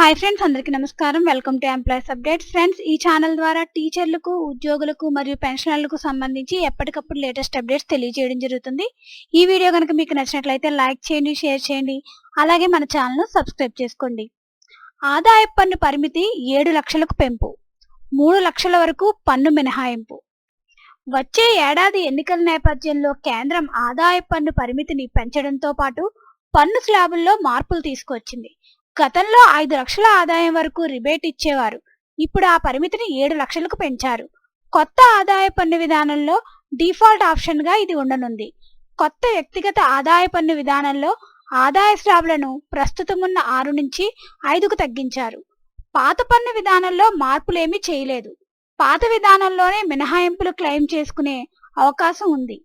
Hi friends అందరికీ నమస్కారం. Welcome to employees updates friends ఈ ఛానల్ ద్వారా టీచర్లకు ఉద్యోగులకు మరియు పెన్షనర్లకు సంబంధించి ఎప్పటికప్పుడు లేటెస్ట్ అప్డేట్స్ తెలియజేయడం జరుగుతుంది. ఈ వీడియో కనుక మీకు నచ్చినట్లయితే లైక్ చేయండి షేర్ చేయండి. అలాగే మన ఛానల్ను సబ్స్క్రైబ్ చేసుకోండి. ఆదాయ పన్ను పరిమితి ఏడు లక్షలకు పెంపు. మూడు లక్షల వరకు పన్ను మినహాయింపు. వచ్చే ఏడాది ఎన్నికల నేపథ్యంలో కేంద్రం ఆదాయ పన్ను పరిమితిని పెంచడంతో పాటు పన్ను స్లాబుల్లో మార్పులు తీసుకొచ్చింది. గతంలో ఐదు లక్షల ఆదాయం వరకు రిబేట్ ఇచ్చేవారు. ఇప్పుడు ఆ పరిమితిని ఏడు లక్షలకు పెంచారు. కొత్త ఆదాయ పన్ను విధానంలో డిఫాల్ట్ ఆప్షన్గా ఇది ఉండనుంది. కొత్త వ్యక్తిగత ఆదాయ పన్ను విధానంలో ఆదాయ స్లాబ్లను ప్రస్తుతం ఉన్న ఆరు నుంచి ఐదుకు తగ్గించారు. పాత పన్ను విధానంలో మార్పులేమీ చేయలేదు. పాత విధానంలోనే మినహాయింపులు క్లెయిమ్ చేసుకునే అవకాశం ఉంది.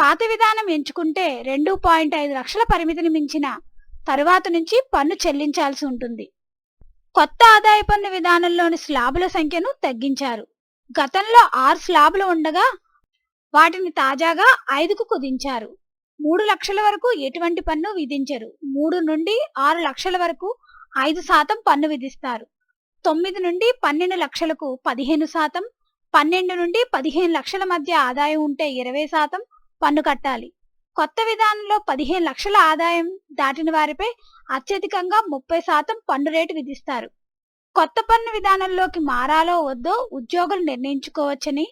పాత విధానం ఎంచుకుంటే రెండు పాయింట్ ఐదు లక్షల పరిమితిని మించిన తరువాత నుంచి పన్ను చెల్లించాల్సి ఉంటుంది. కొత్త ఆదాయ పన్ను విధానంలోని స్లాబుల సంఖ్యను తగ్గించారు. గతంలో ఆరు స్లాబులు ఉండగా వాటిని తాజాగా ఐదుకు కుదించారు. మూడు లక్షల వరకు ఎటువంటి పన్ను విధించరు. మూడు నుండి ఆరు లక్షల వరకు ఐదు శాతం పన్ను విధిస్తారు. తొమ్మిది నుండి పన్నెండు లక్షలకు పదిహేను శాతం పన్నెండు నుండి పదిహేను లక్షల మధ్య ఆదాయం ఉంటే ఇరవై శాతం పన్ను కట్టాలి. కొత్త విధానంలో పదిహేను లక్షల ఆదాయం దాటిన వారిపై అత్యధికంగా ముప్పై శాతం పన్ను రేటు విధిస్తారు. కొత్త పన్ను విధానంలోకి మారాలో వద్దో ఉద్యోగులు నిర్ణయించుకోవచ్చని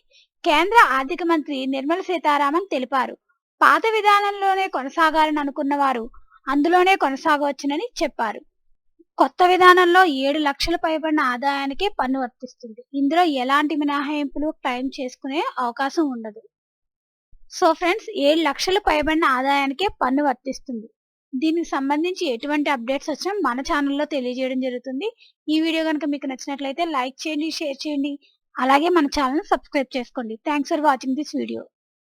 కేంద్ర ఆర్థిక మంత్రి నిర్మల సీతారామన్ తెలిపారు. పాత విధానంలోనే కొనసాగాలని అనుకున్న వారు అందులోనే కొనసాగవచ్చునని చెప్పారు. కొత్త విధానంలో ఏడు లక్షల పైబడిన ఆదాయానికి పన్ను వర్తిస్తుంది. ఇందులో ఎలాంటి మినహాయింపులు క్లెయిమ్ చేసుకునే అవకాశం ఉండదు. సో ఫ్రెండ్స్ ఏడు లక్షలు పైబడిన ఆదాయానికే పన్ను వర్తిస్తుంది. దీనికి సంబంధించి ఎటువంటి అప్డేట్స్ వచ్చినా మన ఛానల్లో తెలియజేయడం జరుగుతుంది. ఈ వీడియో కనుక మీకు నచ్చినట్లయితే లైక్ చేయండి షేర్ చేయండి. అలాగే మన ఛానల్ సబ్స్క్రైబ్ చేసుకోండి. Thanks for watching this video.